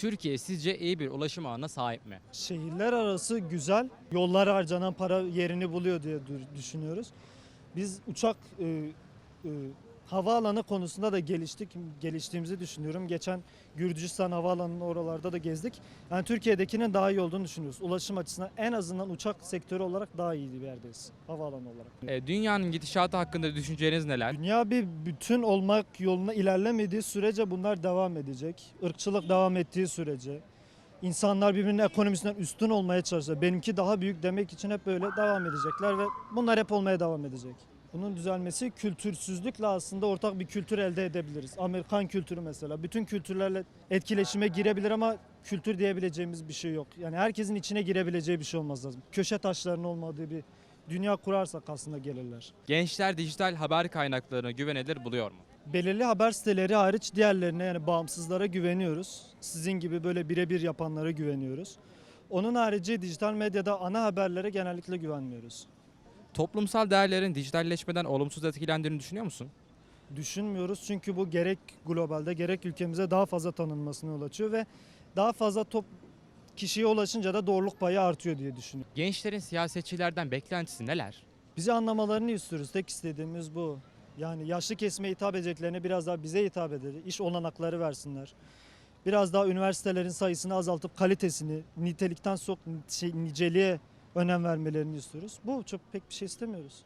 Türkiye sizce iyi bir ulaşım ağına sahip mi? Şehirler arası güzel. Yollar harcanan para yerini buluyor diye dü- düşünüyoruz. Biz uçak e, e, havaalanı konusunda da geliştik, geliştiğimizi düşünüyorum. Geçen Gürcistan havaalanının oralarda da gezdik. Yani Türkiye'dekinin daha iyi olduğunu düşünüyoruz. Ulaşım açısından en azından uçak sektörü olarak daha iyi bir yerdeyiz havaalanı olarak. E, dünyanın gidişatı hakkında düşünceleriniz neler? Dünya bir bütün olmak yoluna ilerlemediği sürece bunlar devam edecek. Irkçılık devam ettiği sürece. insanlar birbirinin ekonomisinden üstün olmaya çalışacak. Benimki daha büyük demek için hep böyle devam edecekler ve bunlar hep olmaya devam edecek. Bunun düzelmesi kültürsüzlükle aslında ortak bir kültür elde edebiliriz. Amerikan kültürü mesela. Bütün kültürlerle etkileşime girebilir ama kültür diyebileceğimiz bir şey yok. Yani herkesin içine girebileceği bir şey olmaz lazım. Köşe taşlarının olmadığı bir dünya kurarsak aslında gelirler. Gençler dijital haber kaynaklarını güvenilir buluyor mu? belirli haber siteleri hariç diğerlerine yani bağımsızlara güveniyoruz. Sizin gibi böyle birebir yapanlara güveniyoruz. Onun harici dijital medyada ana haberlere genellikle güvenmiyoruz. Toplumsal değerlerin dijitalleşmeden olumsuz etkilendiğini düşünüyor musun? Düşünmüyoruz çünkü bu gerek globalde gerek ülkemize daha fazla tanınmasına yol açıyor ve daha fazla top kişiye ulaşınca da doğruluk payı artıyor diye düşünüyorum. Gençlerin siyasetçilerden beklentisi neler? Bizi anlamalarını istiyoruz. Tek istediğimiz bu. Yani yaşlı kesime hitap edeceklerine biraz daha bize hitap eder. İş olanakları versinler. Biraz daha üniversitelerin sayısını azaltıp kalitesini, nitelikten çok şey, niceliğe önem vermelerini istiyoruz. Bu çok pek bir şey istemiyoruz.